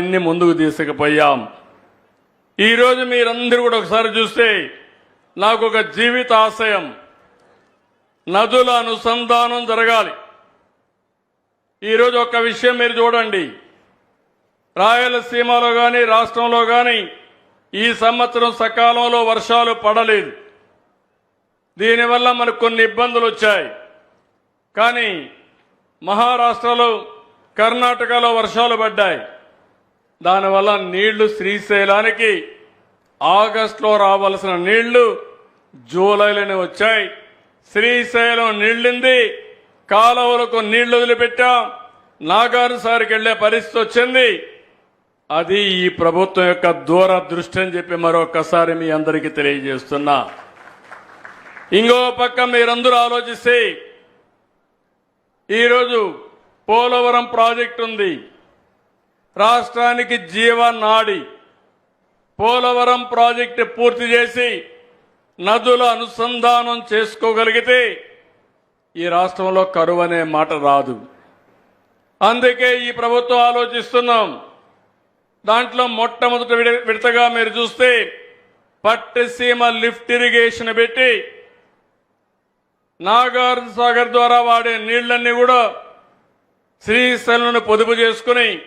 ఆయన్ని ముందుకు తీసుకుపోయాం. ఈరోజు మీరందరూ కూడా ఒకసారి చూస్తే నాకు ఒక జీవిత ఆశయం. నదుల అనుసంధానం జరగాలి. ఈరోజు ఒక విషయం మీరు చూడండి. రాయలసీమలో కానీ రాష్ట్రంలో కానీ ఈ సంవత్సరం సకాలంలో వర్షాలు పడలేదు. దీనివల్ల మనకు కొన్ని ఇబ్బందులు వచ్చాయి. కానీ మహారాష్ట్రలో కర్ణాటకలో వర్షాలు పడ్డాయి. దానివల్ల నీళ్ళు శ్రీశైలానికి ఆగస్టులో రావాల్సిన నీళ్ళు జూలైలోనే వచ్చాయి. శ్రీశైలం నీళ్ళింది. కాలువలకు నీళ్ళు వదిలిపెట్టాం. నాగారు వెళ్ళే పరిస్థితి వచ్చింది. అది ఈ ప్రభుత్వం యొక్క దూరదృష్టి అని చెప్పి మరొకసారి మీ అందరికీ తెలియజేస్తున్నా. ఇంకో పక్క మీరందరూ ఆలోచిస్తే ఈరోజు పోలవరం ప్రాజెక్టు ఉంది. రాష్ట్రానికి జీవనాడి పోలవరం ప్రాజెక్టు పూర్తి చేసి నదుల అనుసంధానం చేసుకోగలిగితే ఈ రాష్ట్రంలో కరువు అనే మాట రాదు. అందుకే ఈ ప్రభుత్వం ఆలోచిస్తున్నాం. దాంట్లో మొట్టమొదటి విడ- విడతగా మీరు చూస్తే పట్టిసీమ లిఫ్ట్ ఇరిగేషన్ పెట్టి నాగార్ సాగర్ ద్వారా వాడే నీళ్ళన్నీ కూడా శ్రీశైలను పొదుపు చేసుకుని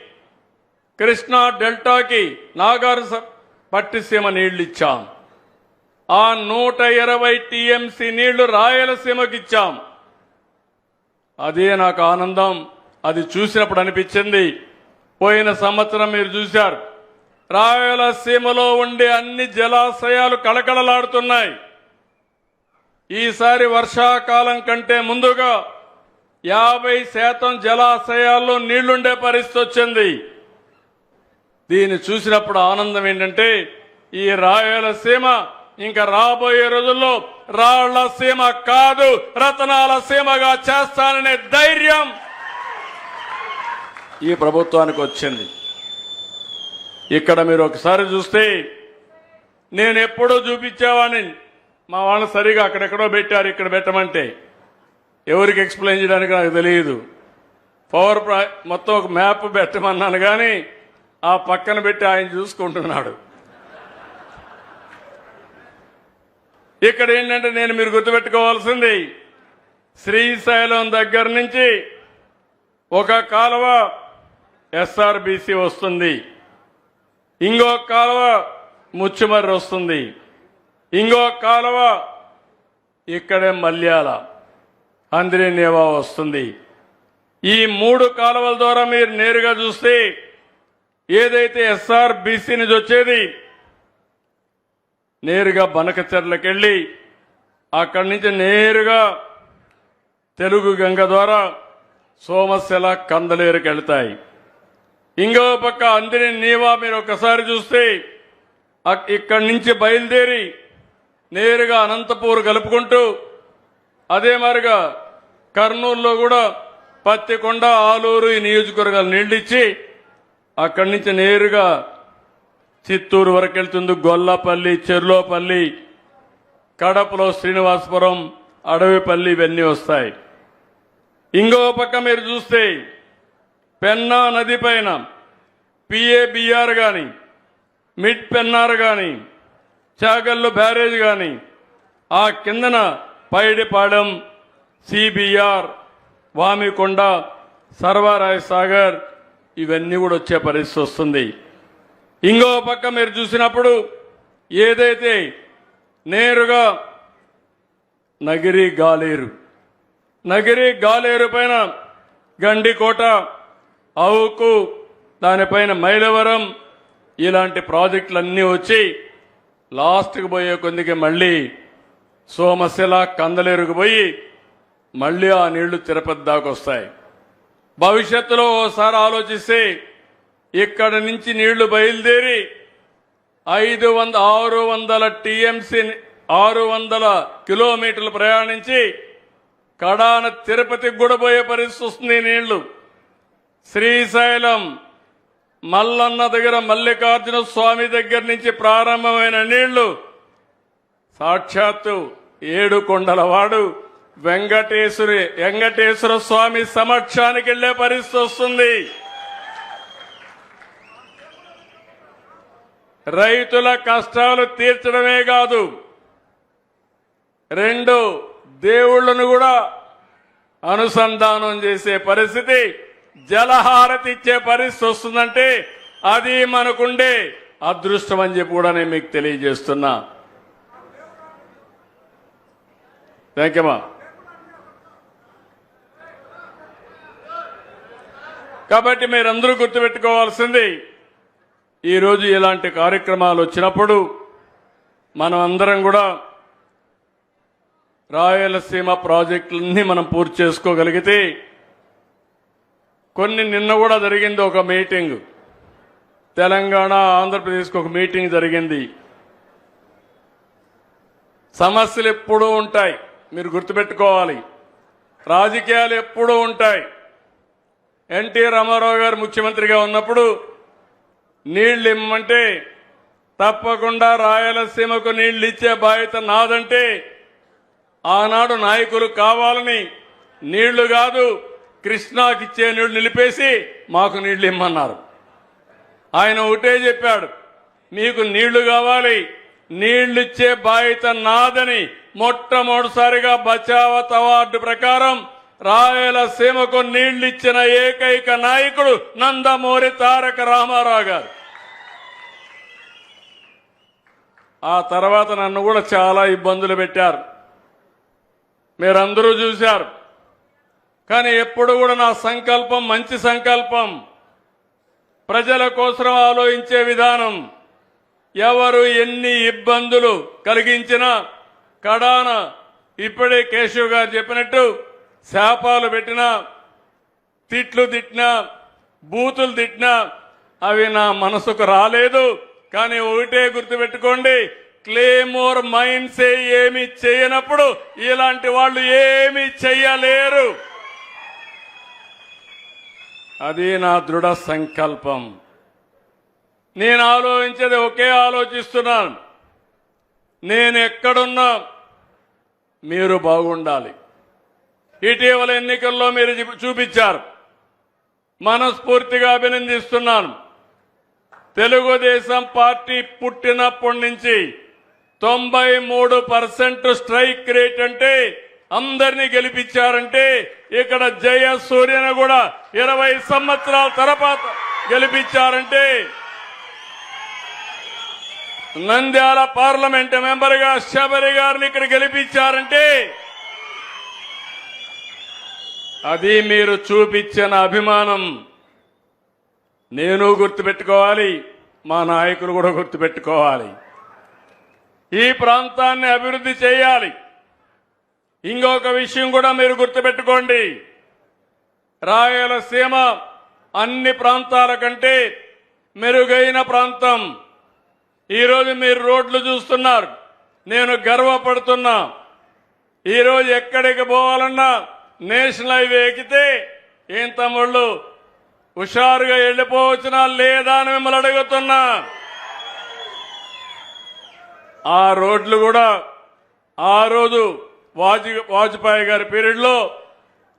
కృష్ణా డెల్టాకి నాగారు పట్టిసీమ నీళ్ళు ఇచ్చాం ఆ నూట ఇరవై టీఎంసీ నీళ్ళు రాయలసీమకి ఇచ్చాం అదే నాకు ఆనందం. అది చూసినప్పుడు అనిపించింది. పోయిన సంవత్సరం మీరు చూశారు. రాయలసీమలో ఉండే అన్ని జలాశయాలు కళకళలాడుతున్నాయి. ఈసారి వర్షాకాలం కంటే ముందుగా యాభై శాతం జలాశయాల్లో నీళ్ళుండే పరిస్థితి వచ్చింది. దీన్ని చూసినప్పుడు ఆనందం ఏంటంటే ఈ రాయలసీమ ఇంకా రాబోయే రోజుల్లో రాళ్ళ సీమ కాదు రతనాల సీమగా చేస్తాననే ధైర్యం ఈ ప్రభుత్వానికి వచ్చింది. ఇక్కడ మీరు ఒకసారి చూస్తే నేను ఎప్పుడో చూపించేవాడిని. మా వాళ్ళు సరిగా అక్కడెక్కడో పెట్టారు ఇక్కడ పెట్టమంటే. ఎవరికి ఎక్స్ప్లెయిన్ చేయడానికి నాకు తెలియదు. పవర్ మొత్తం ఒక మ్యాప్ పెట్టమన్నాను కానీ ఆ పక్కన పెట్టి ఆయన చూసుకుంటున్నాడు. ఇక్కడ ఏంటంటే నేను మీరు గుర్తుపెట్టుకోవాల్సింది శ్రీశైలం దగ్గర నుంచి ఒక కాలువ ఎస్ఆర్బిసి వస్తుంది. ఇంకో కాలువ ముచ్చుమర్రి వస్తుంది. ఇంకో కాలువ ఇక్కడే మల్యాల అంద్రినేవా వస్తుంది. ఈ మూడు కాలువల ద్వారా మీరు నేరుగా చూస్తే ఏదైతే ఎస్ఆర్ బీసీ నుంచి వచ్చేది నేరుగా బనకచెర్లకు వెళ్ళి అక్కడి నుంచి నేరుగా తెలుగు గంగ ద్వారా సోమశిల కందలేరుకి వెళ్తాయి. ఇంకో పక్క అందిని నీవా మీరు ఒకసారి చూస్తే అక్- ఇక్కడి నుంచి బయలుదేరి నేరుగా అనంతపూర్ కలుపుకుంటూ అదే మారిగా కర్నూలులో కూడా పత్తికొండ ఆలూరు ఈ నియోజకవర్గాలు నీళ్ళిచ్చి అక్కడి నుంచి నేరుగా చిత్తూరు వరకు వెళ్తుంది గొల్లపల్లి చెర్లోపల్లి కడపలో శ్రీనివాసపురం అడవిపల్లి ఇవన్నీ వస్తాయి. ఇంకో పక్క మీరు చూస్తే పెన్నా నది పైన పిఏబిఆర్ కానీ మిడ్ పెన్నార్ కానీ చాగల్లు బ్యారేజ్ కానీ ఆ కిందన పైడిపాడెం సిబిఆర్ వామికొండ సర్వారాయ సాగర్ ఇవన్నీ కూడా వచ్చే పరిస్థితి వస్తుంది. ఇంకో పక్క మీరు చూసినప్పుడు ఏదైతే నేరుగా నగిరి గాలేరు నగిరి గాలేరు పైన గండికోట అవుకు దానిపైన మైలవరం ఇలాంటి ప్రాజెక్టులన్నీ వచ్చి లాస్ట్కి పోయే కొద్దికి మళ్ళీ సోమశిల కందలేరుకు పోయి మళ్ళీ ఆ నీళ్ళు తిరుపతి దాకా వస్తాయి. భవిష్యత్తులో ఓసారి ఆలోచిస్తే ఇక్కడ నుంచి నీళ్ళు బయలుదేరి ఐదు వంద ఆరు వందల టీఎంసీ ఆరు వందల కిలోమీటర్లు ప్రయాణించి కడాన తిరుపతికి కూడా పోయే పరిస్థితి వస్తుంది నీళ్ళు. శ్రీశైలం మల్లన్న దగ్గర మల్లికార్జున స్వామి దగ్గర నుంచి ప్రారంభమైన నీళ్ళు సాక్షాత్తు ఏడు కొండల వాడు వెంకటేశ్వరి వెంకటేశ్వర స్వామి సమక్షానికి వెళ్ళే పరిస్థితి వస్తుంది. రైతుల కష్టాలు తీర్చడమే కాదు రెండు దేవుళ్ళను కూడా అనుసంధానం చేసే పరిస్థితి జలహారతి ఇచ్చే పరిస్థితి వస్తుందంటే అది మనకుండే అదృష్టం అని చెప్పి కూడా నేను మీకు తెలియజేస్తున్నా. థ్యాంక్ యూ కాబట్టి మీరందరూ గుర్తుపెట్టుకోవాల్సింది ఈరోజు ఇలాంటి కార్యక్రమాలు వచ్చినప్పుడు మనం అందరం కూడా రాయలసీమ ప్రాజెక్టులన్నీ మనం పూర్తి చేసుకోగలిగితే కొన్ని నిన్న కూడా జరిగింది ఒక మీటింగ్. తెలంగాణ ఆంధ్రప్రదేశ్కి ఒక మీటింగ్ జరిగింది. సమస్యలు ఎప్పుడూ ఉంటాయి మీరు గుర్తుపెట్టుకోవాలి. రాజకీయాలు ఎప్పుడూ ఉంటాయి. ఎన్టీ రామారావు గారు ముఖ్యమంత్రిగా ఉన్నప్పుడు నీళ్ళు ఇమ్మంటే తప్పకుండా రాయలసీమకు నీళ్ళు ఇచ్చే బాధ్యత నాదంటే ఆనాడు నాయకులు కావాలని నీళ్ళు కాదు కృష్ణాకిచ్చే నీళ్ళు నిలిపేసి మాకు నీళ్ళు ఇమ్మన్నారు ఆయన ఒకటే చెప్పాడు మీకు నీళ్ళు కావాలి నీళ్ళు ఇచ్చే బాధ్యత నాదని మొట్టమొదటిసారిగా బచావత్ అవార్డు ప్రకారం రాయలసీమకు నీళ్ళిచ్చిన ఏకైక నాయకుడు నందమూరి తారక రామారావు గారు. ఆ తర్వాత నన్ను కూడా చాలా ఇబ్బందులు పెట్టారు. మీరందరూ చూశారు. కానీ ఎప్పుడు కూడా నా సంకల్పం మంచి సంకల్పం. ప్రజల కోసం ఆలోచించే విధానం. ఎవరు ఎన్ని ఇబ్బందులు కలిగించినా కడాన ఇప్పుడే కేశవ్ గారు చెప్పినట్టు శాపాలు పెట్టినా తిట్లు తిట్టినా బూతులు తిట్టినా అవి నా మనసుకు రాలేదు. కానీ ఒకటే గుర్తుపెట్టుకోండి క్లేమోర్ మైండ్సే ఏమి చేయనప్పుడు ఇలాంటి వాళ్ళు ఏమి చెయ్యలేరు. అది నా దృఢ సంకల్పం. నేను ఆలోచించేది ఒకే ఆలోచిస్తున్నాను. నేను ఎక్కడున్నా మీరు బాగుండాలి. ఇటీవల ఎన్నికల్లో మీరు చూపించారు. మనస్ఫూర్తిగా అభినందిస్తున్నాను. తెలుగుదేశం పార్టీ పుట్టినప్పటి నుంచి తొంభై మూడు పర్సెంట్ స్ట్రైక్ రేట్ అంటే అందరినీ గెలిపించారంటే ఇక్కడ జయ సూర్యను కూడా ఇరవై సంవత్సరాల తర్వాత గెలిపించారంటే నంద్యాల పార్లమెంట్ మెంబర్గా శబరి గారిని ఇక్కడ గెలిపించారంటే అది మీరు చూపించిన అభిమానం. నేను గుర్తుపెట్టుకోవాలి మా నాయకులు కూడా గుర్తుపెట్టుకోవాలి. ఈ ప్రాంతాన్ని అభివృద్ధి చేయాలి. ఇంకొక విషయం కూడా మీరు గుర్తుపెట్టుకోండి. రాయలసీమ అన్ని ప్రాంతాల కంటే మెరుగైన ప్రాంతం. ఈరోజు మీరు రోడ్లు చూస్తున్నారు. నేను గర్వపడుతున్నా. ఈరోజు ఎక్కడికి పోవాలన్నా నేషనల్ హైవే ఎక్కితే ఏం తమ్ముళ్ళు? హుషారుగా వెళ్ళిపోవచ్చునా లేదా అని మిమ్మల్ని అడుగుతున్నా. ఆ రోడ్లు కూడా ఆ రోజు వాజ్ వాజ్పేయి గారి పీరియడ్లో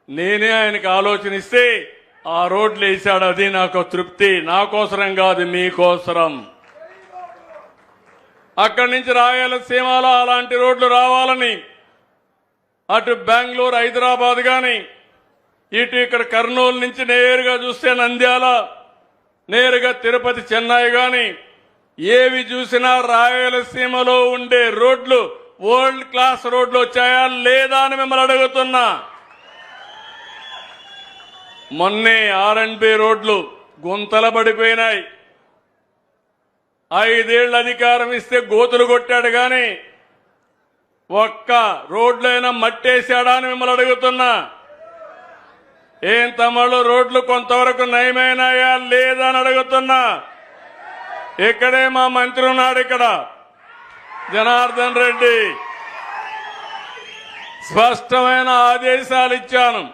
నేనే ఆయనకి ఆలోచన ఇస్తే ఆ రోడ్లు వేసాడు. అది నాకు తృప్తి. నా కోసరం కాదు మీకోసరం అక్కడి నుంచి రాయలసీమలో అలాంటి రోడ్లు రావాలని అటు బెంగళూరు హైదరాబాద్ కానీ ఇటు ఇక్కడ కర్నూలు నుంచి నేరుగా చూస్తే నంద్యాల నేరుగా తిరుపతి చెన్నై కానీ ఏవి చూసినా రాయలసీమలో ఉండే రోడ్లు వరల్డ్ క్లాస్ రోడ్లు వచ్చాయా లేదా అని మిమ్మల్ని అడుగుతున్నా. మొన్నే ఆర్ అండ్ బి రోడ్లు గుంతల పడిపోయినాయి. ఐదేళ్ళ అధికారం ఇస్తే గోతులు కొట్టాడు కానీ ఒక్క రోడ్లైనా మట్టేశాడా అని మిమ్మల్ని అడుగుతున్నా. ఏం తమ్ముళ్ళు రోడ్లు కొంతవరకు నయమైనాయా లేదా అని అడుగుతున్నా. ఇక్కడే మా మంత్రి ఉన్నాడు ఇక్కడ. జనార్దన్ రెడ్డి. స్పష్టమైన ఆదేశాలు ఇచ్చాను.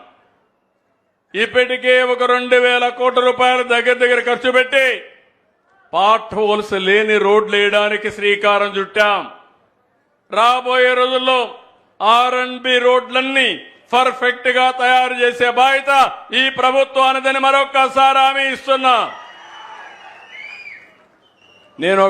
ఇప్పటికే ఒక రెండు వేల కోట్ల రూపాయలు దగ్గర దగ్గర ఖర్చు పెట్టి పార్ట్ హోల్స్ లేని రోడ్లు వేయడానికి శ్రీకారం చుట్టాం. రాబోయే రోజుల్లో ఆర్ అండ్ బి రోడ్లన్నీ పర్ఫెక్ట్గా తయారు చేసే బాధ్యత ఈ ప్రభుత్వానిదని మరొక్కసారి హామీ ఇస్తున్నా. నేను